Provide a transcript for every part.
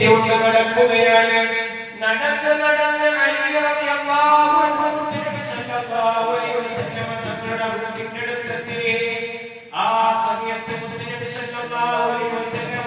കൊണ്ട് നടക്കുകയാണ്. നടന്ന് നടന്ന് ആ സമയത്ത് മുത്തിനബി സല്ലല്ലാഹു അലൈഹി വസല്ലം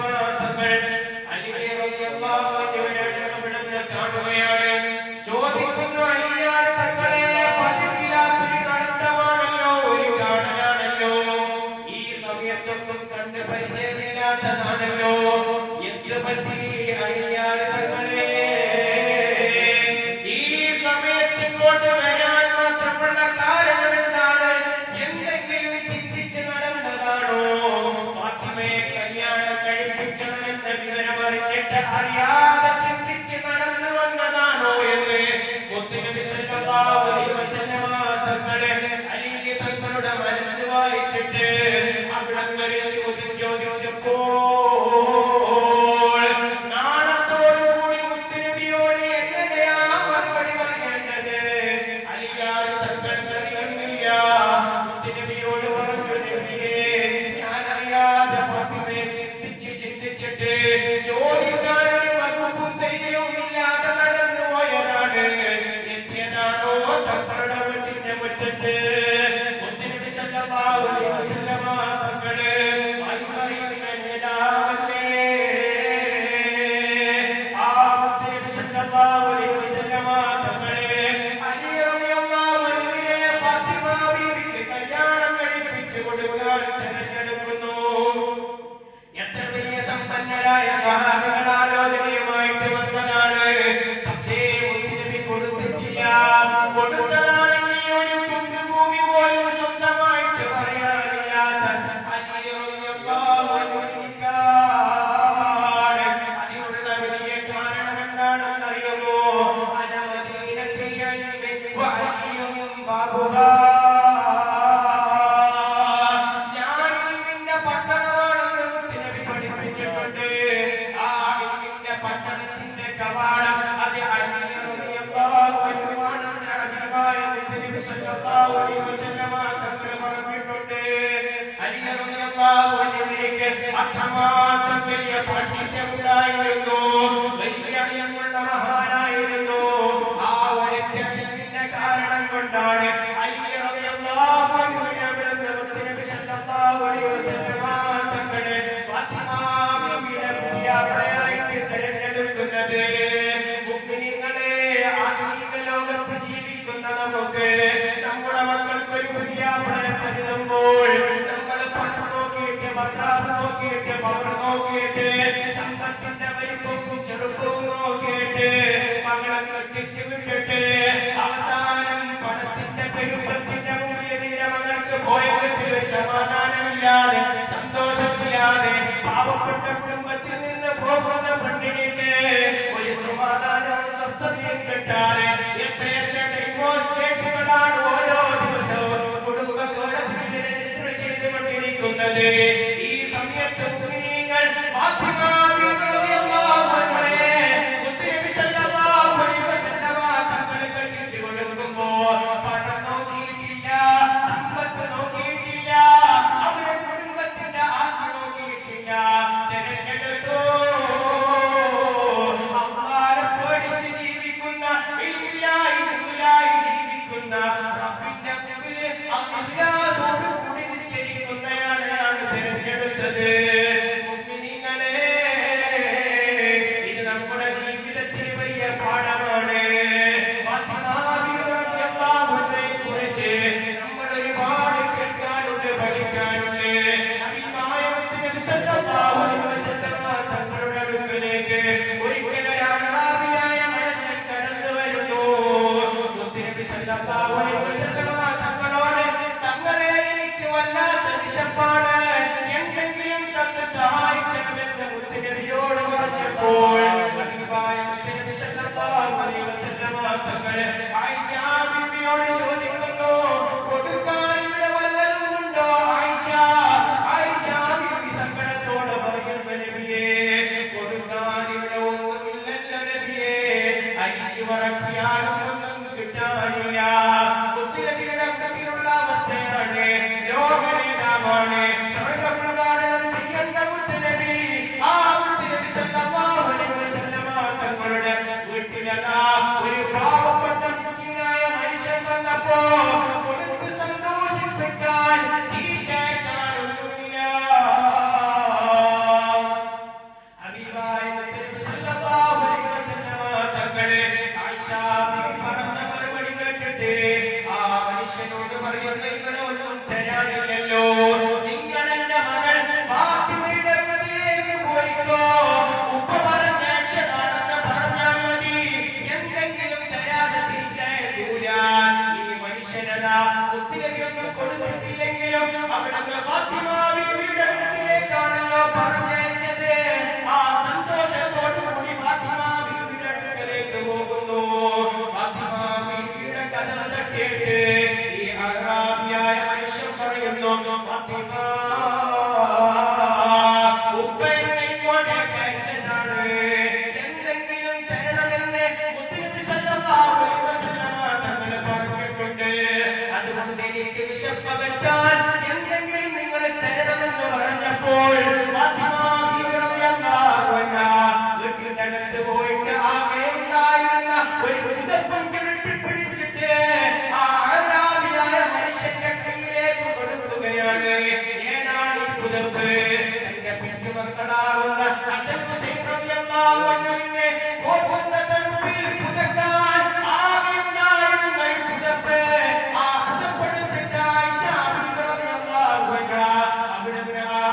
അറിയാതെ ചിന്തിച്ച് നടന്നു വന്നതാണോ എന്ന്? മുത്തുനബി സല്ലല്ലാഹു അലൈഹി take it. മകൾ നോക്കിയിട്ട് സമ്പത്തിന്റെ വലിപ്പവും ചെറുപ്പവും നോക്കിയിട്ട് മകളെ കെട്ടിച്ചു വിട്ടിട്ട് അവസാനം പണത്തിന്റെ പെരുപ്പത്തിന്റെ മുമ്പിൽ നിന്റെ മകൾക്ക് പോയതിൽ ഒരു സമാധാനമില്ലാതെ സന്തോഷമില്ലാതെ പാവപ്പെട്ട കുടുംബത്തിൽ നിന്ന് പോകുന്ന പെണ്ണിനെ ഒരു സമാധാനവും സ്വസ്ഥതയും കിട്ടാതെ എത്രയെത്ര ഡിവോഴ്സ് മനുഷ്യനോട് പറയുന്നു ഇവിടെ ഒന്നും തരാനില്ലല്ലോ നിങ്ങൾ എന്റെ മകൾ ഫാത്തിമയുടെ വീട്ടിലേക്ക് പോയിക്കോ. ഉപ്പ പറഞ്ഞയച്ചതാണെന്ന് പറഞ്ഞാൽ മതി. എന്തെങ്കിലും തരാതെ തിരിച്ചയക്കൂല ഈ മനുഷ്യനതാ ഒത്തിരിയൊന്നും കൊടുത്തിട്ടില്ലെങ്കിലും അവിടുന്ന് ഫാത്തിമ ബീവിയുടെ വീട്ടിലേക്കാണല്ലോ പറഞ്ഞയച്ചത്. ആ സന്തോഷത്തോടു കൂടി ഫാത്തിമ ബീവിയുടെ അടുക്കലേക്ക് പോകുന്നു. ഫാത്തിമ ബീവിയുടെ കഥ കേട്ട് জন্য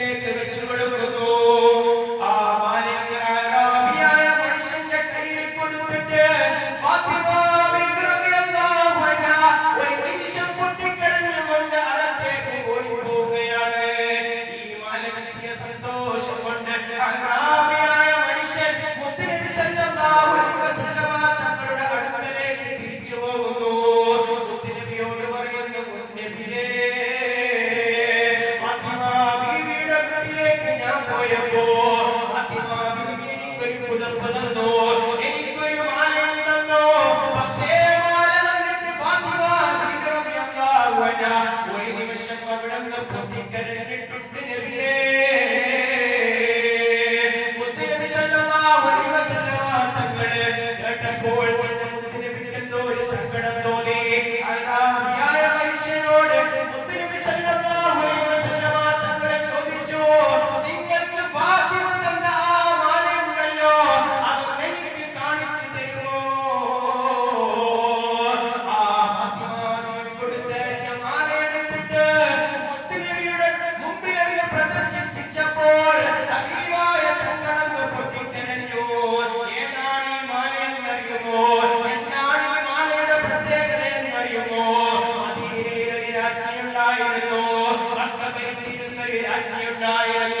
ਕਿਹੜੇ ਦੇ ਵਿੱਚ ഒരു നിമിഷം അവിടുന്ന് പൊട്ടിക്കരഞ്ഞിട്ടുണ്ട് இரண்டாயிரத்தி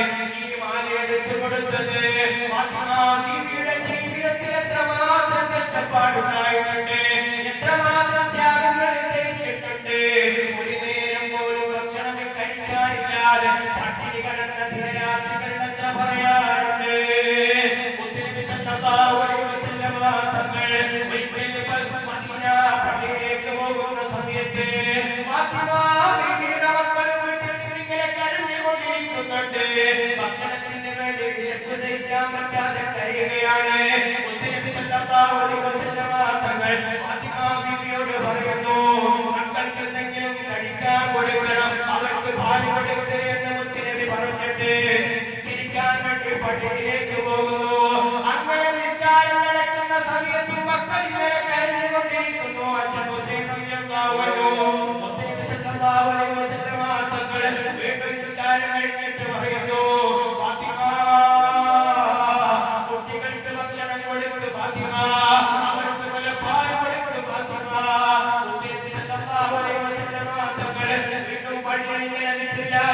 ഈ മാലയെടുത്തു കൊടുത്തത് ആത്മാ ജീവിയുടെ ജീവിതത്തിൽ എത്രമാത്രം കഷ്ടപ്പാടുണ്ടായിട്ടുണ്ട്. ഭക്ഷണത്തിന് വേണ്ടി വിശപ്പ് സഹിക്കാൻ പറ്റാതെ കഴിയുകയാണ് തങ്ങൾ ഫാത്തിമാബിയോട് പറയുന്നു. മക്കൾക്ക് എന്തെങ്കിലും കഴിക്കാൻ കൊടുക്കണം. അവർക്ക് പാൽ കൊടുക്കട്ടെ എന്ന് മുത്തിനബി പറഞ്ഞിട്ട് നിസ്കരിക്കാൻ വേണ്ടി പട്ടിയിലേക്ക് പോകുന്നു. അങ്ങനെ നിസ്കാരം നടക്കുന്ന സമയത്ത് മക്കൾ ഇങ്ങനെ കരഞ്ഞുകൊണ്ടിരിക്കുന്നു. വീണ്ടും നിസ്കാരം കഴിഞ്ഞിട്ട് பாடி வருகிறது பிள்ளை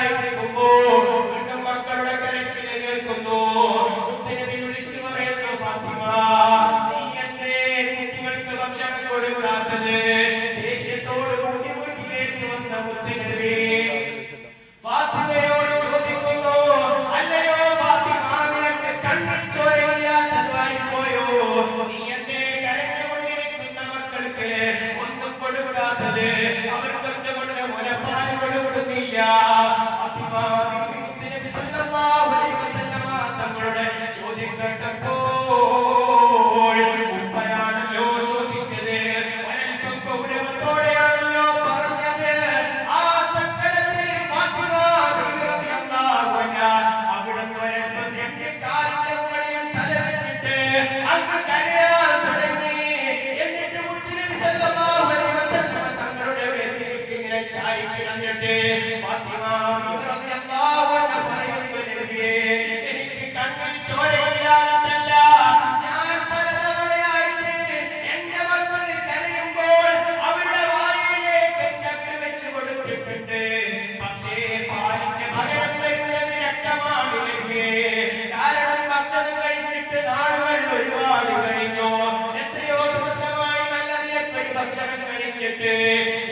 എനിക്ക്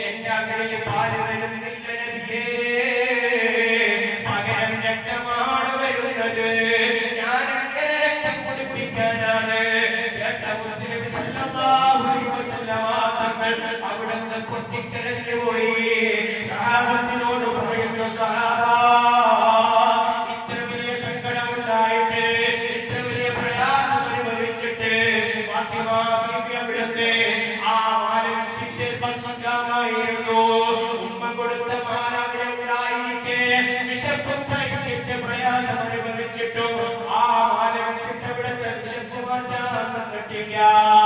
എന്റെ അകലിൽ പാൽ വരുന്നില്ല പകരം രക്തമാണ് വരുന്നത്. ഞാൻ എങ്ങനെ രക്തം കുടിപ്പിക്കാനാണ്. അവിടെ നിന്ന് പൊട്ടിക്കിടഞ്ഞു പോയി. സഹാബത്തിനോട് പറയുന്നു സഹാബ Hallelujah.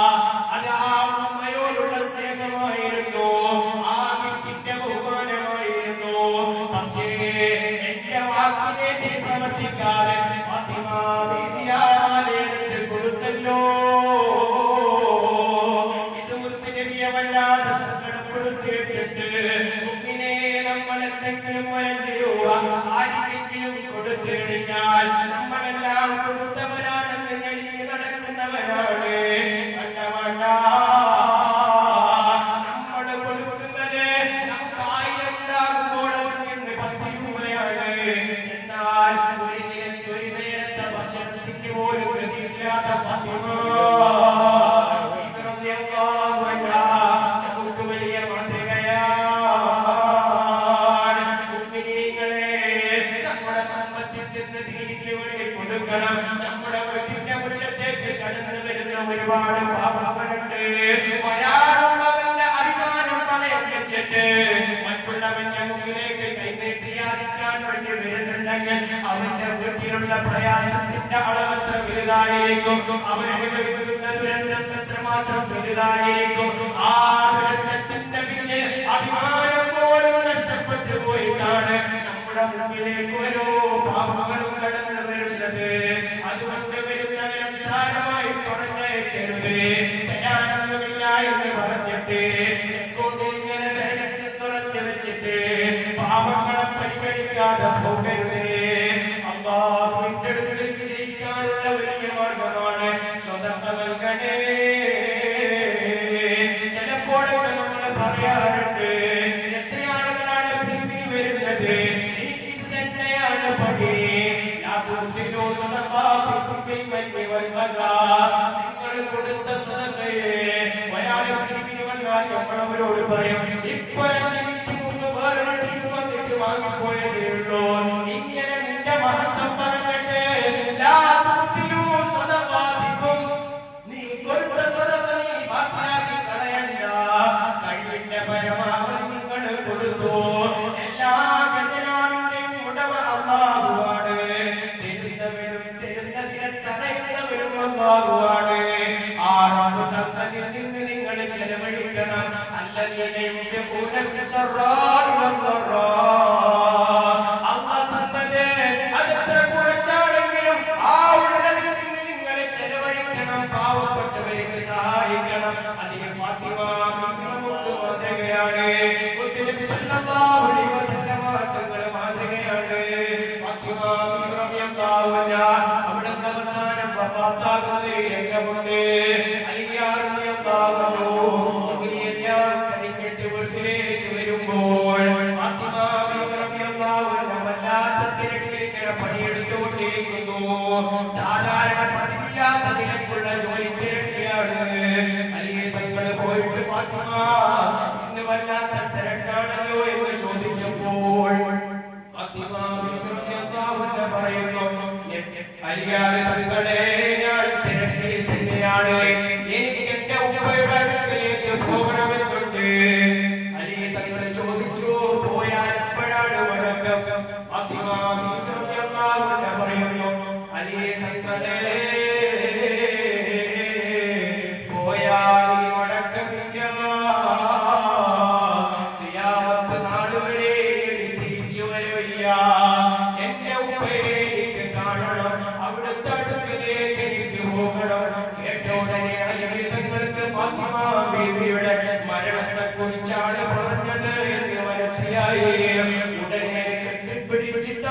വലുതായിരിക്കും. അവൻ അനുഭവിക്കുന്ന ദുരന്തം എത്രമാത്രം വലുതായിരിക്കും. ആ ദുരന്തത്തിന്റെ പിന്നിൽ അഭിമാനം പോലും നഷ്ടപ്പെട്ടു പോയിട്ടാണ് നമ്മുടെ മുമ്പിലേക്ക് ഓരോ പാപങ്ങളും കടന്നു വരുന്നത്. അതുകൊണ്ട് വരുന്നവരെ സാരമായി പറഞ്ഞേക്കരുത് തയ്യാറൊന്നുമില്ല എന്ന് പറഞ്ഞിട്ട് ഇങ്ങനെ തുറച്ചു വെച്ചിട്ട് പാപങ്ങളെ പരിഗണിക്കാതെ നിങ്ങൾ കൊടുത്ത ഒരാൾ പിരിവിന് വന്നാൽ നമ്മൾ പറയും ഇപ്പൊ ചെലവഴിക്കണം അല്ലദീന സാധാരണ പതിവില്ലാത്ത നിലക്കുള്ള ജോലി തിരക്കിലാണ്. അല്ലെങ്കിൽ തങ്ങൾ പോയിട്ട് ഫാത്തിമ ഇന്ന് വല്ലാത്ത തിരക്കാണല്ലോ എന്ന് ചോദിച്ചപ്പോൾ ഫാത്തിമ പറയുന്നു അലിയാറ് തങ്ങളെ ഞാൻ തിരക്കിൽ തന്നെയാണ്. എന്റെ ഉപ്പയെ എനിക്ക് കാണണം. അവിടുത്തെ അടുക്കിലേക്ക് എനിക്ക് പോകണം. കേട്ട ഉടനെ അലി തങ്ങൾക്ക് ഫാത്തിമ ബീവിയുടെ മരണത്തെ കുറിച്ചാണ് പറഞ്ഞത് എന്ന് മനസ്സിലായി. ഉടനെ കെട്ടിപ്പിടിച്ചിട്ട്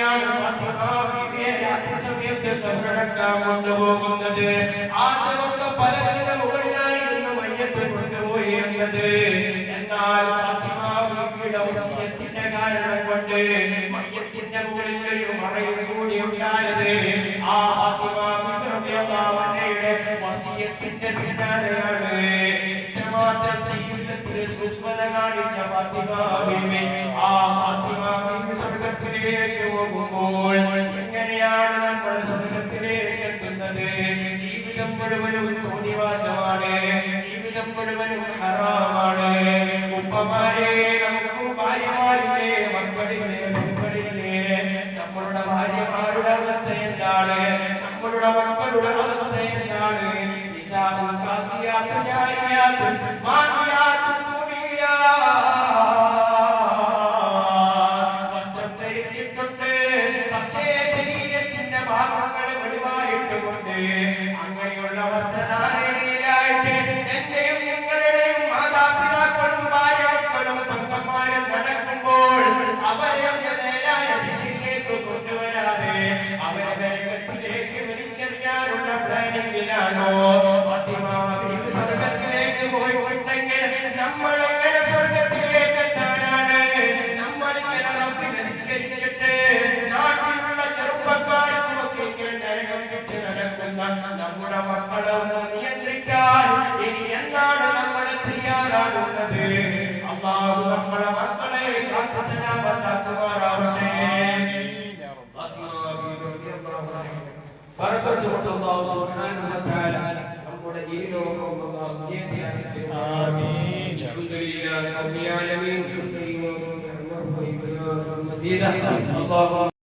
അങ്ങനെയാണ് ഫാത്തിമ ബീവിയെ രാത്രി സമയത്ത് കബറടക്കാൻ കൊണ്ടുപോകുന്നത്. ആദ്യമൊക്കെ പലരുടെ മുകളിലായിരുന്നു മയ്യത്ത് കൊണ്ടുപോയിരുന്നത് എന്നാൽ വസിയത്തിന്റെ കാരണം കൊണ്ട് മയ്യത്തിന്റെ മുകളിൽ ഒരു മറയും കൂടി ഉണ്ടായത് ആ അൻഹയുടെ വസിയത്തിന്റെ പിന്നാലെയാണ്. ഇത്രമാത്രം ജീവിതത്തിൽ സൂക്ഷ്മത കാണിച്ച ഫാത്തിമ ബീവി. ആ ഫാത്തിമ ബീവി സ്വർഗത്തിലേക്ക് പോകുമ്പോൾ എങ്ങനെയാണ് നമ്മൾ സ്വർഗത്തിലേക്ക് എത്തുന്നത്. ജീവിതം മുഴുവനും തോന്നിവാസമാണ് ജീവിതം മുഴുവനും ഹറാമാണ്. ഉപ്പമാരെ ബീവി സ്വർഗത്തിലേക്ക് പോയിട്ടുണ്ടെങ്കിൽ നമ്മൾ എങ്ങനെ സ്വർഗത്തിലേക്ക് എത്താനാണ്. നമ്മൾ ഇങ്ങനെ റബ്ബിനെ ധിക്കരിച്ചിട്ട് നാട്ടിലുള്ള ചെറുപ്പക്കാർക്കുമൊക്കെ ഇങ്ങനെ നരകം വിട്ട് നടക്കുന്ന നമ്മുടെ മക്കളെ ഒന്ന് നിയന്ത്രിക്കാൻ ഇനി എന്താണ് നമ്മൾ തയ്യാറാകുന്നത്? അള്ളാഹു നമ്മളെ മക്കളെ കാത്തു പറക്കത്തുകൊണ്ട് അള്ളാഹു സുബ്ഹാനഹു വ തആല നമ്മുടെ ഈ ലോകവും അള്ളാഹു വിജയത്തിലാക്കി ആമീൻ അൽഹംദുലില്ലാഹി റബ്ബിൽ ആലമീൻ അള്ളാഹു